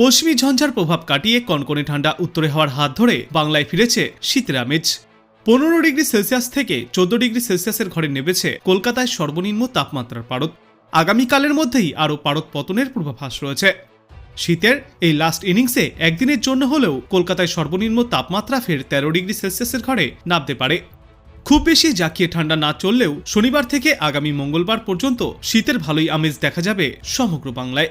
পশ্চিমী ঝঞ্ঝার প্রভাব কাটিয়ে কনকনে ঠান্ডা উত্তরে হওয়ার হাত ধরে বাংলায় ফিরেছে শীতের আমেজ পনেরো ডিগ্রি সেলসিয়াস থেকে চোদ্দ ডিগ্রি সেলসিয়াসের ঘরে নেমেছে কলকাতায় সর্বনিম্ন তাপমাত্রার পারদ। আগামীকালের মধ্যেই আরও পারদ পতনের পূর্বাভাস রয়েছে। শীতের এই লাস্ট ইনিংসে একদিনের জন্য হলেও কলকাতায় সর্বনিম্ন তাপমাত্রা ফের তেরো ডিগ্রি সেলসিয়াসের ঘরে নামতে পারে। খুব বেশি জাকিয়ে ঠান্ডা না চললেও শনিবার থেকে আগামী মঙ্গলবার পর্যন্ত শীতের ভালোই আমেজ দেখা যাবে সমগ্র বাংলায়।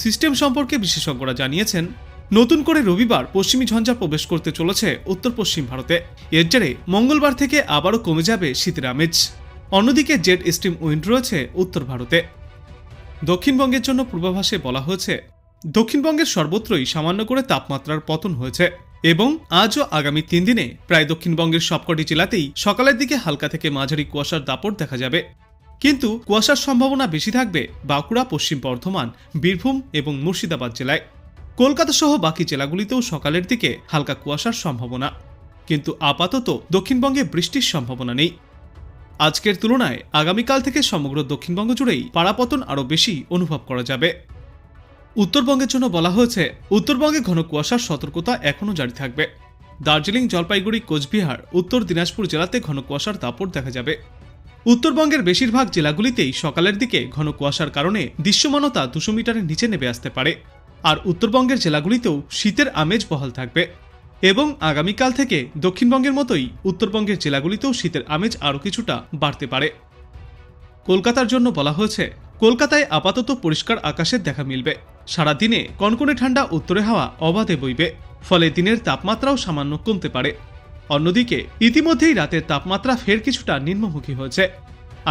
সিস্টেম সম্পর্কে বিশেষজ্ঞরা জানিয়েছেন, নতুন করে রবিবার পশ্চিমী ঝঞ্ঝা প্রবেশ করতে চলেছে উত্তর পশ্চিম ভারতে। এর জেরে মঙ্গলবার থেকে আবারও কমে যাবে শীতের আমেজ। অন্যদিকে জেট স্ট্রিম উইন্ড রয়েছে উত্তর ভারতে। দক্ষিণবঙ্গের জন্য পূর্বাভাসে বলা হয়েছে, দক্ষিণবঙ্গের সর্বত্রই সামান্য করে তাপমাত্রার পতন হয়েছে এবং আজও আগামী তিন দিনে প্রায় দক্ষিণবঙ্গের সবকটি জেলাতেই সকালের দিকে হালকা থেকে মাঝারি কুয়াশার দাপট দেখা যাবে। কিন্তু কুয়াশার সম্ভাবনা বেশি থাকবে বাঁকুড়া, পশ্চিম বর্ধমান, বীরভূম এবং মুর্শিদাবাদ জেলায়। কলকাতা সহ বাকি জেলাগুলিতেও সকালের দিকে হালকা কুয়াশার সম্ভাবনা। কিন্তু আপাতত দক্ষিণবঙ্গে বৃষ্টির সম্ভাবনা নেই। আজকের তুলনায় আগামীকাল থেকে সমগ্র দক্ষিণবঙ্গ জুড়েই পাড়াপতন আরও বেশি অনুভব করা যাবে। উত্তরবঙ্গের জন্য বলা হয়েছে, উত্তরবঙ্গে ঘন কুয়াশার সতর্কতা এখনও জারি থাকবে। দার্জিলিং, জলপাইগুড়ি, কোচবিহার, উত্তর দিনাজপুর জেলাতে ঘন কুয়াশার দাপট দেখা যাবে। উত্তরবঙ্গের বেশিরভাগ জেলাগুলিতেই সকালের দিকে ঘন কুয়াশার কারণে দৃশ্যমানতা দুশো মিটারের নিচে নেমে আসতে পারে। আর উত্তরবঙ্গের জেলাগুলিতেও শীতের আমেজ বহাল থাকবে। এবং আগামীকাল থেকে দক্ষিণবঙ্গের মতোই উত্তরবঙ্গের জেলাগুলিতেও শীতের আমেজ আরও কিছুটা বাড়তে পারে। কলকাতার জন্য বলা হয়েছে, কলকাতায় আপাতত পরিষ্কার আকাশের দেখা মিলবে। সারা দিনে কনকনে ঠান্ডা, উত্তরে হাওয়া অবাধে বইবে। ফলে দিনের তাপমাত্রাও সামান্য কমতে পারে। অন্যদিকে, ইতিমধ্যেই রাতের তাপমাত্রা ফের কিছুটা নিম্নমুখী হয়েছে।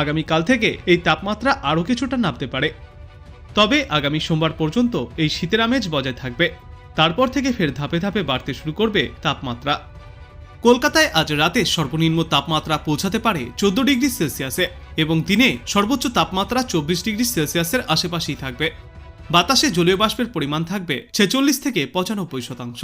আগামীকাল থেকে এই তাপমাত্রা আরও কিছুটা নামতে পারে। তবে আগামী সোমবার পর্যন্ত এই শীতের আমেজ বজায় থাকবে। তারপর থেকে ফের ধাপে ধাপে বাড়তে শুরু করবে তাপমাত্রা। কলকাতায় আজ রাতে সর্বনিম্ন তাপমাত্রা পৌঁছাতে পারে চোদ্দ ডিগ্রি সেলসিয়াসে এবং দিনে সর্বোচ্চ তাপমাত্রা চব্বিশ ডিগ্রি সেলসিয়াসের আশেপাশেই থাকবে। বাতাসে জলীয় বাষ্পের পরিমাণ থাকবে ছেচল্লিশ থেকে পঁচানব্বই শতাংশ।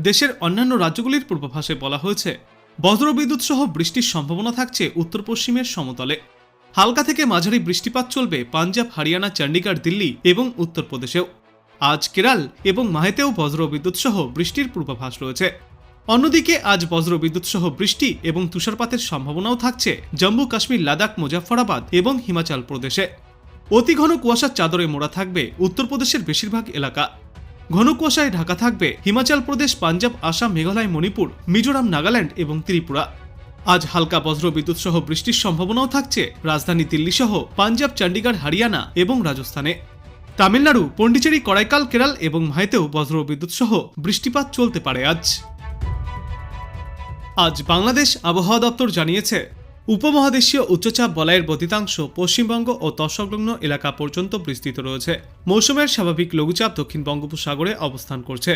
দেশের অন্যান্য রাজ্যগুলির পূর্বাভাসে বলা হয়েছে বজ্রবিদ্যুৎ সহ বৃষ্টির সম্ভাবনা থাকছে উত্তর পশ্চিমের সমতলে। হালকা থেকে মাঝারি বৃষ্টিপাত চলবে পাঞ্জাব, হরিয়ানা চণ্ডীগড় দিল্লি এবং উত্তরপ্রদেশেও। আজ কেরাল এবং মাহেতেও বজ্রবিদ্যুৎ সহ বৃষ্টির পূর্বাভাস রয়েছে। অন্যদিকে আজ বজ্রবিদ্যুৎ সহ বৃষ্টি এবং তুষারপাতের সম্ভাবনাও থাকছে জম্মু, কাশ্মীর, লাদাখ মুজাফরাবাদ এবং হিমাচল প্রদেশে। অতি ঘন কুয়াশার চাদরে মোড়া থাকবে উত্তরপ্রদেশের বেশিরভাগ এলাকা। ঘন কুয়াশায় ঢাকা থাকবে হিমাচল প্রদেশ, পাঞ্জাব, আসাম, মেঘালয়, মণিপুর, মিজোরাম, নাগাল্যান্ড এবং ত্রিপুরা। আজ হালকা বজ্রবিদ্যুৎ সহ বৃষ্টির সম্ভাবনাও থাকছে। রাজধানী দিল্লি সহ পাঞ্জাব, চণ্ডীগড়, হরিয়ানা এবং রাজস্থানে। তামিলনাড়ু, পন্ডিচেরি, করাইকাল, কেরাল এবং মাহেতেও বজ্রবিদ্যুৎ সহ বৃষ্টিপাত চলতে পারে আজ। আজ বাংলাদেশ আবহাওয়া দপ্তর জানিয়েছে উপমহাদেশীয় উচ্চচাপ বলয়ের বদিতাংশ পশ্চিমবঙ্গ ও তৎসংলগ্ন এলাকা পর্যন্ত বিস্তৃত রয়েছে। মৌসুমের স্বাভাবিক লঘুচাপ দক্ষিণ বঙ্গোপসাগরে অবস্থান করছে।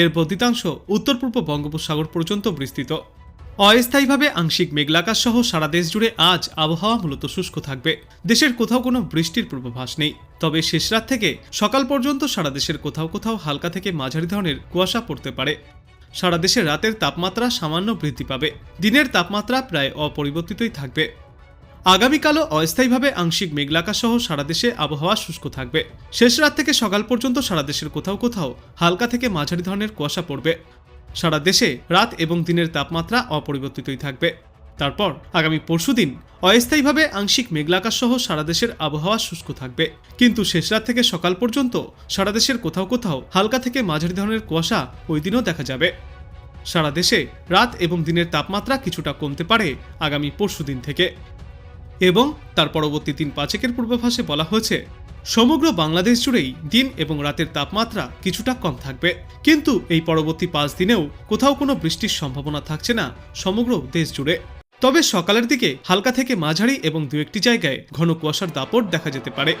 এর বদিতাংশ উত্তর পূর্ব বঙ্গোপসাগর পর্যন্ত বিস্তৃত। অস্থায়ীভাবে আংশিক মেঘলাকাশ সহ সারা দেশ জুড়ে আজ আবহাওয়া মূলত শুষ্ক থাকবে। দেশের কোথাও কোনো বৃষ্টির পূর্বাভাস নেই। তবে শেষ রাত থেকে সকাল পর্যন্ত সারা দেশের কোথাও কোথাও হালকা থেকে মাঝারি ধরনের কুয়াশা পড়তে পারে। সারা দেশে রাতের তাপমাত্রা সামান্য বৃদ্ধি পাবে। দিনের তাপমাত্রা প্রায় অপরিবর্তিতই থাকবে। আগামীকালও অস্থায়ীভাবে আংশিক মেঘলাকা সহ সারা দেশে আবহাওয়া শুষ্ক থাকবে। শেষ রাত থেকে সকাল পর্যন্ত সারা দেশের কোথাও কোথাও হালকা থেকে মাঝারি ধরনের কুয়াশা পড়বে। সারা দেশে রাত এবং দিনের তাপমাত্রা অপরিবর্তিতই থাকবে। তারপর আগামী পরশুদিন অস্থায়ীভাবে আংশিক মেঘলাকাশ সহ সারা দেশের আবহাওয়া শুষ্ক থাকবে। কিন্তু শেষ রাত থেকে সকাল পর্যন্ত সারা দেশের কোথাও কোথাও হালকা থেকে মাঝারি ধরনের কুয়াশা ওই দিনও দেখা যাবে। সারা দেশে রাত এবং দিনের তাপমাত্রা কিছুটা কমতে পারে আগামী পরশুদিন থেকে। এবং তার পরবর্তী দিন পাঁচেকের পূর্বাভাসে বলা হয়েছে, সমগ্র বাংলাদেশ জুড়েই দিন এবং রাতের তাপমাত্রা কিছুটা কম থাকবে। কিন্তু এই পরবর্তী পাঁচ দিনেও কোথাও কোনো বৃষ্টির সম্ভাবনা থাকছে না সমগ্র দেশ জুড়ে। তবে সকালের দিকে হালকা থেকে মাঝারি এবং দু একটি জায়গায় ঘন কুয়াশার দাপট দেখা যেতে পারে।